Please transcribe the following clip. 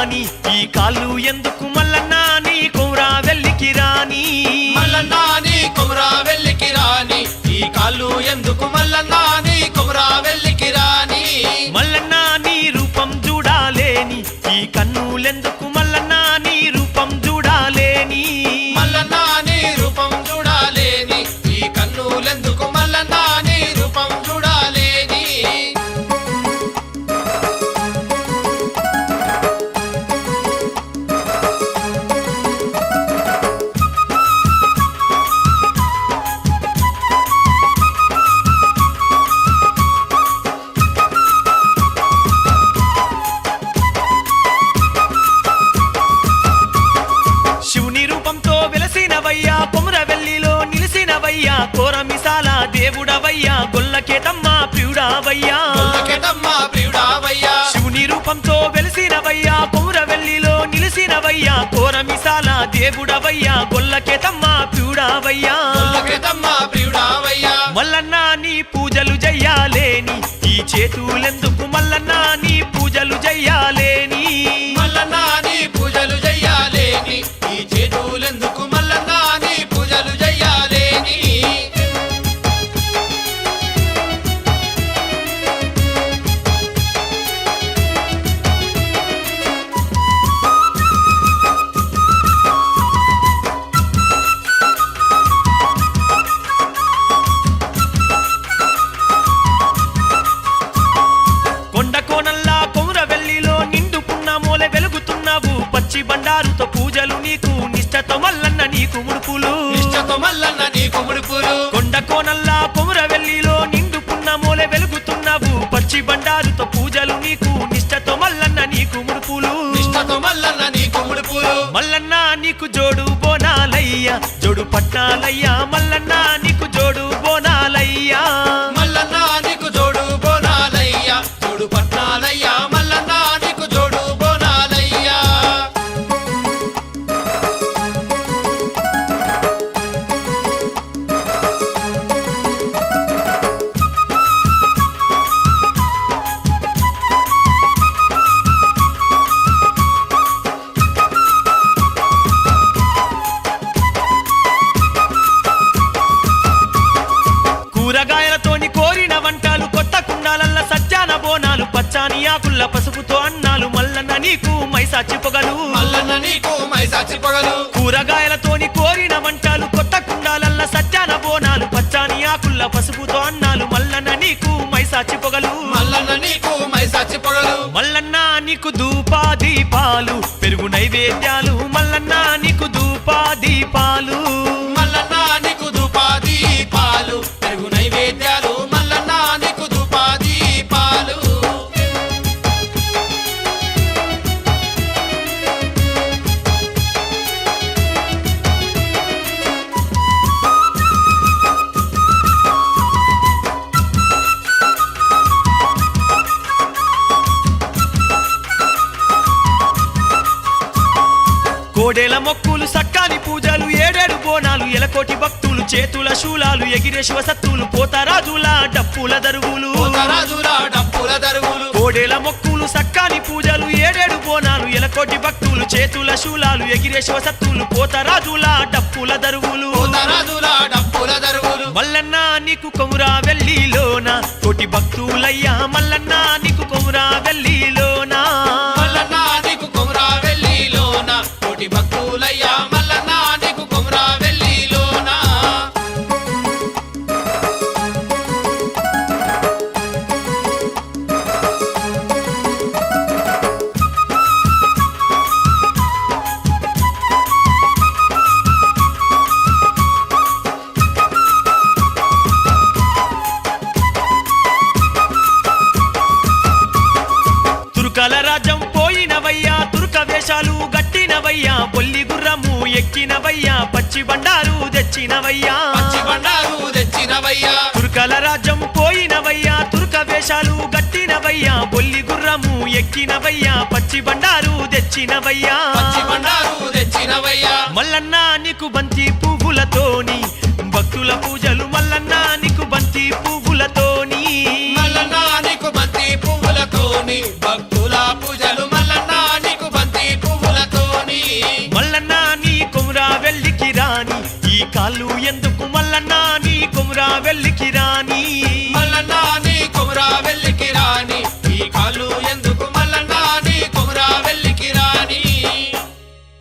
రాని ఈ కాళ్ళు ఎందుకు మల్లన్నా నీ కుమరా వెళ్ళికి రాని మల్లన్నా నీ కుమరా వెళ్ళికి రాని ఈ కాళ్ళు ఎందుకు మల్లన్నా నీ కుమరా వెళ్ళికి రాని మల్లన్నా నీ రూపం చూడాలేని ఈ కన్నులెందుకు కోరమిసాల దేవుడవయ్యా గొల్లకేతమ్మ ప్రియుడావయ్యా. శివుని రూపంతో వెలిసినవయ్యా కొమురవెల్లిలో నిలిసినవయ్యా కోరమిసాల దేవుడవయ్యా గొల్లకేతమ్మ ప్రియుడావయ్యా. మల్లన్న నీ పూజలు చెయ్యాలేని ఈ చేతులెందుకు మల్లన్న నీ పూజలు నీకు నిష్టతో మల్లన్న నీకు ముడుపులు. ఇష్టతో మల్లన్న నీ కుముడుపులు కొండ కోనల్లా కొమురవెల్లిలో నిండుకున్న మూల వెలుగుతున్నావు. పచ్చి బండారుతో పూజలు నీకు నిష్టతో మల్లన్న నీకు ముడుపులు. ఇష్టతో మల్లన్న నీ కుముడుపులు మల్లన్న నీకు జోడు బోనాలయ్యా జోడు పట్టాలయ్యా కుండాలల్ల సజ్జాన బోనాలు పచ్చాని ఆకుల్ల పసుపుతో అన్నాలు మల్లన్న నీకు మైసాచి పొగలు. మల్లన్న నీకు మైసాచి పొగలు. కూరగాయలతోని కోరిన వంటలు కొత్త కుండాలల్ల సజ్జాన బోనాలు పచ్చాని ఆకుల్ల పసుపుతో అన్నాలు మల్లన్న నీకు మైసాచి పొగలు. మల్లన్న నీకు మైసాచి పొగలు. మల్లన్న నీకు ధూపా దీపాలు పెరుగు నైవేద్యాలు. మల్లన్న నీకు ధూపా దీపాలు. మల్లన్న నీకు ధూపాది పాలు పెరుగు నైవేద్యాలు. కోడేల మొక్కులు సక్కాని పూజలు ఏడేడు బోనాలు ఎలకోటి భక్తులు చేతుల శూలాలు ఎగిరే శివసత్తులు పోతరాజుల డప్పుల దరువులు. పోతరాజుల డప్పుల దరువులు. కోడేల మొక్కులు సక్కాని పూజలు ఏడేడు బోనాలు ఎలకోటి భక్తులు చేతుల శూలాలు ఎగిరే శివసత్తులు పోతరాజుల డప్పుల దరువులు. పోతరాజుల డప్పుల దరువులు. మల్లన్న నీకు కొమురా వెల్లిలోన కోటి భక్తులయ్యా మల్లన్న నీకు కొమురా వెల్లిలోన కోటి భక్తులయ్యా మల్లన్న నీకు కొమరా వెల్లిలోన? తుర్కల రాజ్యం పోయినవయ్యా తుర్క వేషాలు గట్టినవయ్యా బొల్లి గుర్రము ఎక్కినవయ్యా పచ్చి బండారు తెచ్చినవయ్యా. పచ్చి బండారు తెచ్చినవయ్యా. తురుకల రాజ్యం పోయినవయ్యా తురుక వేషాలు గట్టినవయ్యా బొల్లి గుర్రము ఎక్కినవయ్యా పచ్చి బండారు తెచ్చినవయ్యా. పచ్చి బండారు తెచ్చినవయ్యా. మల్లన్న నీకు బంతి పువ్వులతోని భక్తుల పూజలు మల్లన్న నీకు బంతి పువ్వులతోని. వెళ్ళికి రాని. మల్లన్న